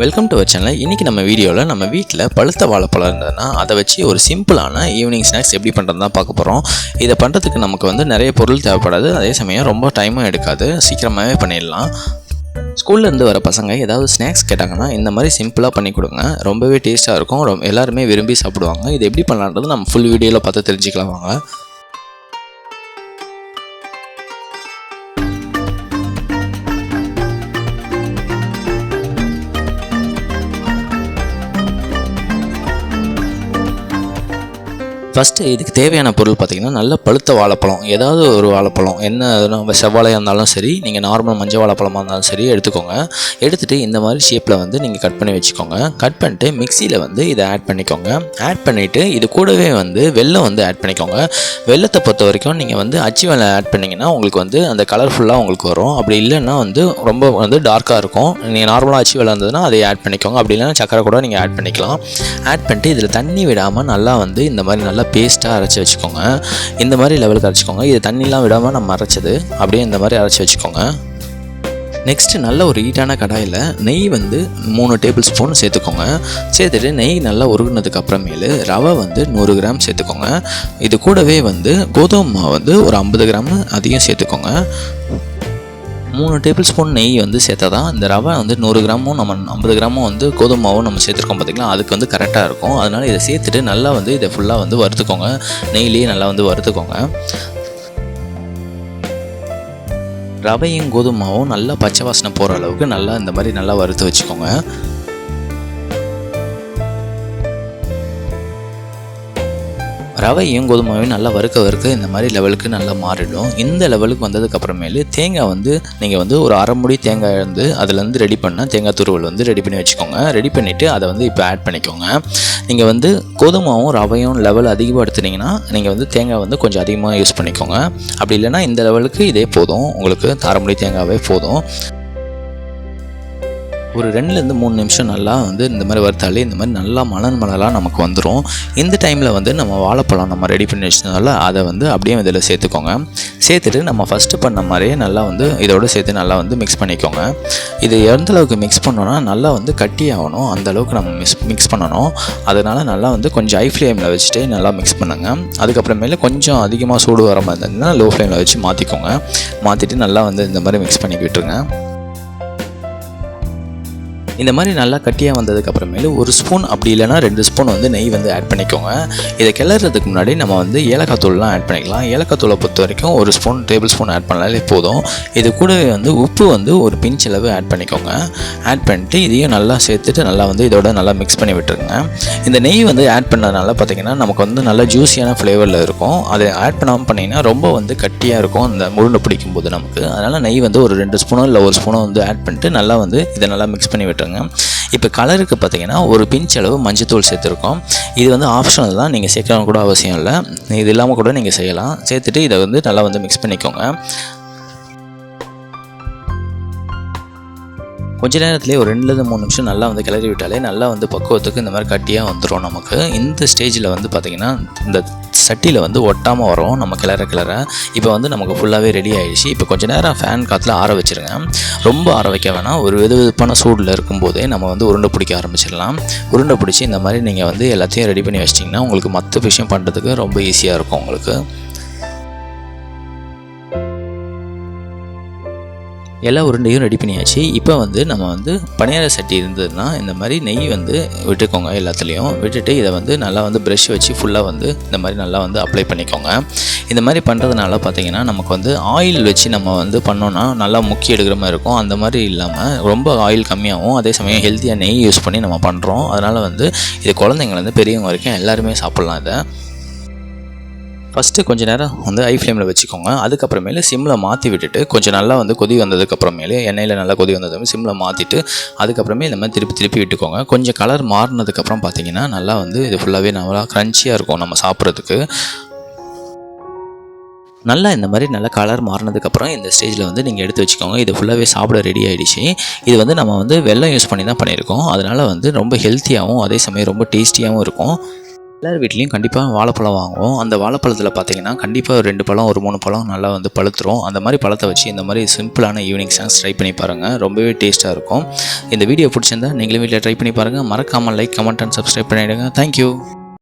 Welcome to channel இன்றைக்கி நம்ம வீடியோவில் நம்ம வீட்டில் பழுத்த வாழைப்பழம் இருந்ததுன்னா அதை வச்சு ஒரு சிம்பிளான ஈவினிங் ஸ்நாக்ஸ் எப்படி பண்ணுறது தான் பார்க்க போகிறோம் இதை பண்ணுறதுக்கு நமக்கு வந்து நிறைய பொருள் தேவைப்படாது. அதே சமயம் ரொம்ப டைமும் எடுக்காது. சீக்கிரமாகவே பண்ணிடலாம். ஸ்கூல்லேருந்து வர பசங்க ஏதாவது ஸ்நாக்ஸ் கேட்டாங்கன்னா இந்த மாதிரி சிம்பிளாக பண்ணி கொடுங்க. ரொம்பவே டேஸ்ட்டாக இருக்கும். ரொம் எல்லாருமே விரும்பி சாப்பிடுவாங்க. இது எப்படி பண்ணலான்றது நம்ம ஃபுல் வீடியோவில் பார்த்து தெரிஞ்சுக்கலாம் வாங்க. ஃபஸ்ட்டு இதுக்கு தேவையான பொருள் பார்த்திங்கன்னா நல்ல பழுத்த வாழைப்பழம். ஏதாவது ஒரு வாழைப்பழம். என்ன செவ்வாழையாக இருந்தாலும் சரி நீங்கள் நார்மல் மஞ்சள் வாழைப்பழமாக இருந்தாலும் சரி எடுத்துக்கோங்க. எடுத்துகிட்டு இந்த மாதிரி ஷேப்பில் வந்து நீங்கள் கட் பண்ணி வச்சுக்கோங்க. கட் பண்ணிட்டு மிக்சியில் வந்து இதை ஆட் பண்ணிக்கோங்க. ஆட் பண்ணிவிட்டு இது கூடவே வந்து வெல்லம் வந்து ஆட் பண்ணிக்கோங்க. வெள்ளத்தை பொறுத்த வரைக்கும் நீங்கள் வந்து அச்சு வெள்ளம் ஆட் பண்ணிங்கன்னா உங்களுக்கு வந்து அந்த கலர்ஃபுல்லாக உங்களுக்கு வரும். அப்படி இல்லைன்னா வந்து ரொம்ப வந்து டார்க்காக இருக்கும். நீங்கள் நார்மலாக அச்சு வெள்ளம் இருந்ததுன்னா அதை ஆட் பண்ணிக்கோங்க. அப்படி இல்லைன்னா சக்கரை கூட நீங்கள் ஆட் பண்ணிக்கலாம். ஆட் பண்ணிட்டு இதில் தண்ணி விடாமல் நல்லா வந்து இந்த மாதிரி நல்லா பேஸ்ட்டாக அரைச்சி வச்சுக்கோங்க. இந்த மாதிரி லெவலுக்கு அரைச்சிக்கோங்க. இது தண்ணிலாம் விடாமல் நம்ம அரைச்சது அப்படியே இந்த மாதிரி அரைச்சி வச்சுக்கோங்க. நெக்ஸ்ட்டு நல்ல ஒரு ஹீட்டான கடாயில் நெய் வந்து மூணு டேபிள் ஸ்பூன் சேர்த்துக்கோங்க. சேர்த்துட்டு நெய் நல்லா உருகுனதுக்கு அப்புறமேலு ரவை வந்து நூறு கிராம் சேர்த்துக்கோங்க. இது கூடவே வந்து கோதுமை மாவு வந்து ஒரு ஐம்பது கிராம் அதிகம் சேர்த்துக்கோங்க. மூணு டேபிள் ஸ்பூன் நெய் வந்து சேர்த்தா தான் இந்த ரவை வந்து நூறு கிராமும் நம்ம ஐம்பது கிராமும் வந்து கோதுமை மாவும் நம்ம சேர்த்துருக்கோம் பார்த்திங்களா அதுக்கு வந்து கரெக்டாக இருக்கும். அதனால் இதை சேர்த்துட்டு நல்லா வந்து இதை ஃபுல்லாக வந்து வறுத்துக்கோங்க. நெய்லேயே நல்லா வந்து வறுத்துக்கோங்க. ரவையும் கோதுமாவும் நல்லா பச்சை வாசனை போகிற அளவுக்கு நல்லா இந்த மாதிரி நல்லா வறுத்து வச்சுக்கோங்க. ரவையும் கோதுமாவையும் நல்லா வறுக்க வறுக்க இந்த மாதிரி லெவலுக்கு நல்லா மாறிடும். இந்த லெவலுக்கு வந்ததுக்கப்புறமேலு தேங்காய் வந்து நீங்கள் வந்து ஒரு அரை முடி தேங்காய் வந்து அதுலேருந்து ரெடி பண்ண தேங்காய் துருவல் வந்து ரெடி பண்ணி வச்சுக்கோங்க. ரெடி பண்ணிவிட்டு அதை வந்து இப்போ ஆட் பண்ணிக்கோங்க. நீங்கள் வந்து கோதுமாவும் ரவையும் லெவல் அதிகப்படுத்துனீங்கன்னா நீங்கள் வந்து தேங்காய் வந்து கொஞ்சம் அதிகமாக யூஸ் பண்ணிக்கோங்க. அப்படி இல்லைன்னா இந்த லெவலுக்கு இதே போதும். உங்களுக்கு அரை முடி தேங்காவே போதும். ஒரு ரெண்டுலேருந்து மூணு நிமிஷம் நல்லா வந்து இந்த மாதிரி வறுத்தாலே இந்த மாதிரி நல்லா மலன் மலராக நமக்கு வந்துடும் இந்த டைமில் வந்து நம்ம வாழைப்பழம் நம்ம ரெடி பண்ணி வச்சதுனால அதை வந்து அப்படியே இதில் சேர்த்துக்கோங்க. சேர்த்துட்டு நம்ம ஃபஸ்ட்டு பண்ண மாதிரியே நல்லா வந்து இதோட சேர்த்து நல்லா வந்து மிக்ஸ் பண்ணிக்கோங்க. இது எந்த அளவுக்கு மிக்ஸ் பண்ணோன்னா நல்லா வந்து கட்டி ஆகணும். அந்த அளவுக்கு நம்ம மிக்ஸ் மிக்ஸ் பண்ணணும். அதனால் நல்லா வந்து கொஞ்சம் ஹை ஃப்ளேமில் வச்சுட்டு நல்லா மிக்ஸ் பண்ணுங்கள் அதுக்கப்புறமேல கொஞ்சம் அதிகமாக சூடு வர மாதிரி இருந்ததுன்னா லோ ஃப்ளேமில் வச்சு மாற்றிக்கோங்க மாற்றிட்டு நல்லா வந்து இந்த மாதிரி மிக்ஸ் பண்ணி விட்டுருங்க இந்த மாதிரி நல்லா கட்டியாக வந்ததுக்கு அப்புறமேலு ஒரு ஸ்பூன் அப்படி இல்லைன்னா ரெண்டு ஸ்பூன் வந்து நெய் வந்து ஆட் பண்ணிக்கோங்க. இதை கிளறதுக்கு முன்னாடி நம்ம வந்து ஏலக்காய் தூள்லாம் ஆட் பண்ணிக்கலாம். ஏலக்காய் தூளை பொறுத்த வரைக்கும் ஒரு ஸ்பூன் டேபிள் ஸ்பூன் ஆட் பண்ணாலே போதும். இது கூடவே வந்து உப்பு வந்து ஒரு பிஞ்ச் அளவு ஆட் பண்ணிக்கோங்க. ஆட் பண்ணிட்டு இதையும் நல்லா சேர்த்துட்டு நல்லா வந்து இதோட நல்லா மிக்ஸ் பண்ணி விட்டுருங்க. இந்த நெய் வந்து ஆட் பண்ணதுனால பார்த்தீங்கன்னா நமக்கு வந்து நல்லா ஜூஸியான ஃப்ளேவரில் இருக்கும். அதை ஆட் பண்ணாமல் பண்ணிங்கன்னா ரொம்ப வந்து கட்டியாக இருக்கும். அந்த முருண்டை பிடிக்கும் போது நமக்கு. அதனால் நெய் வந்து ஒரு ரெண்டு ஸ்பூனோ இல்லை ஒரு ஸ்பூனோ வந்து ஆட் பண்ணிட்டு நல்லா வந்து இதை நல்லா மிக்ஸ் பண்ணி விட்டுருங்க. இப்போ கலருக்கு பார்த்தீங்கன்னா ஒரு பிஞ்ச் அளவு மஞ்சத்தூள் சேர்த்துருக்கோம். இது வந்து ஆப்ஷனல் தான் நீங்கள் சேர்க்கணும் கூட அவசியம் இல்லை. இது இல்லாமல் கூட நீங்கள் செய்யலாம். சேர்த்துட்டு இதை வந்து நல்லா வந்து மிக்ஸ் பண்ணிக்கோங்க. கொஞ்ச நேரத்துலேயே ஒரு ரெண்டுலேருந்து மூணு நிமிஷம் நல்லா வந்து கிளறி விட்டாலே நல்லா வந்து பக்குவத்துக்கு இந்த மாதிரி கட்டியாக வந்துடும் நமக்கு. இந்த ஸ்டேஜில் வந்து பார்த்திங்கன்னா இந்த சட்டியில் வந்து ஒட்டாமல் வரும். நம்ம கிளற கிளற. இப்போ வந்து நமக்கு ஃபுல்லாகவே ரெடி ஆகிடுச்சு இப்போ கொஞ்ச நேரம் ஃபேன் காற்றுல ஆற வச்சுருங்க. ரொம்ப ஆற வைக்க வேணாம். ஒரு வெது வெதுப்பான சூடில் இருக்கும்போதே நம்ம வந்து உருண்டை பிடிக்க ஆரம்பிச்சிடலாம். உருண்டை பிடிச்சி இந்த மாதிரி நீங்கள் வந்து எல்லாத்தையும் ரெடி பண்ணி வச்சிட்டிங்கன்னா உங்களுக்கு மற்ற விஷயம் பண்ணுறதுக்கு ரொம்ப ஈஸியாக இருக்கும் உங்களுக்கு. எல்லா உருண்டையும் ரெடி பண்ணியாச்சு. இப்போ வந்து நம்ம வந்து பணியார சட்டி இருந்ததுன்னா இந்த மாதிரி நெய் வந்து விட்டுக்கோங்க எல்லாத்துலேயும். விட்டுட்டு இதை வந்து நல்லா வந்து ப்ரஷ் வச்சு ஃபுல்லாக வந்து இந்த மாதிரி நல்லா வந்து அப்ளை பண்ணிக்கோங்க. இந்த மாதிரி பண்ணுறதுனால பார்த்தீங்கன்னா நமக்கு வந்து ஆயில் வச்சு நம்ம வந்து பண்ணோன்னா நல்லா முக்கி எடுக்கிற மாதிரி இருக்கும். அந்த மாதிரி இல்லாமல் ரொம்ப ஆயில் கம்மியாகவும் அதே சமயம் ஹெல்த்தியாக நெய் யூஸ் பண்ணி நம்ம பண்ணுறோம் அதனால் வந்து இது குழந்தைங்கள்லேருந்து பெரியவங்க வரைக்கும் எல்லாருமே சாப்பிட்லாம் இதை. ஃபஸ்ட்டு கொஞ்சம் நேரம் வந்து ஐ ஃப்ளேமில் வச்சுக்கோங்க. அதுக்கப்புறமேலு சிம்மில் மாற்றி விட்டுட்டு கொஞ்சம் நல்லா வந்து கொதி வந்ததுக்கப்புறமேலு எண்ணெயில் நல்லா கொதி வந்ததும் சிம்மில் மாற்றிட்டு அதுக்கப்புறமே இந்த மாதிரி திருப்பி திருப்பி விட்டுக்கோங்க. கொஞ்சம் கலர் மாறினதுக்கப்புறம் பார்த்தீங்கன்னா நல்லா வந்து இது ஃபுல்லாகவே நல்லா க்ரன்ச்சியாக இருக்கும் நம்ம சாப்பிட்றதுக்கு. நல்லா இந்த மாதிரி நல்லா கலர் மாறினதுக்கப்புறம் இந்த ஸ்டேஜில் வந்து நீங்கள் எடுத்து வச்சுக்கோங்க. இது ஃபுல்லாகவே சாப்பிட ரெடி ஆகிடுச்சு இது வந்து நம்ம வந்து வெள்ளம் யூஸ் பண்ணி தான் பண்ணியிருக்கோம். அதனால் வந்து ரொம்ப ஹெல்த்தியாகவும் அதே சமயம் ரொம்ப டேஸ்டியாகவும் இருக்கும். எல்லார் வீட்லேயும் கண்டிப்பாக வாழைப்பழம் வாங்குவோம். அந்த வாழைப்பழத்தில் பார்த்தீங்கன்னா கண்டிப்பாக ஒரு ரெண்டு பழம் ஒரு மூணு பழம் நல்லா வந்து பழுத்துரும். அந்த மாதிரி பழத்தை வச்சு இந்த மாதிரி சிம்பிளான ஈவினிங் ஸ்நாக்ஸ் ட்ரை பண்ணி பாருங்கள் ரொம்பவே டேஸ்ட்டாக இருக்கும். இந்த வீடியோ பிடிச்சிருந்தா நீங்களும் வீட்டில் ட்ரை பண்ணி பாருங்கள் மறக்காமல் லைக் கமெண்ட் அண்ட் சப்ஸ்கிரைப் பண்ணிவிடுங்க தேங்க்யூ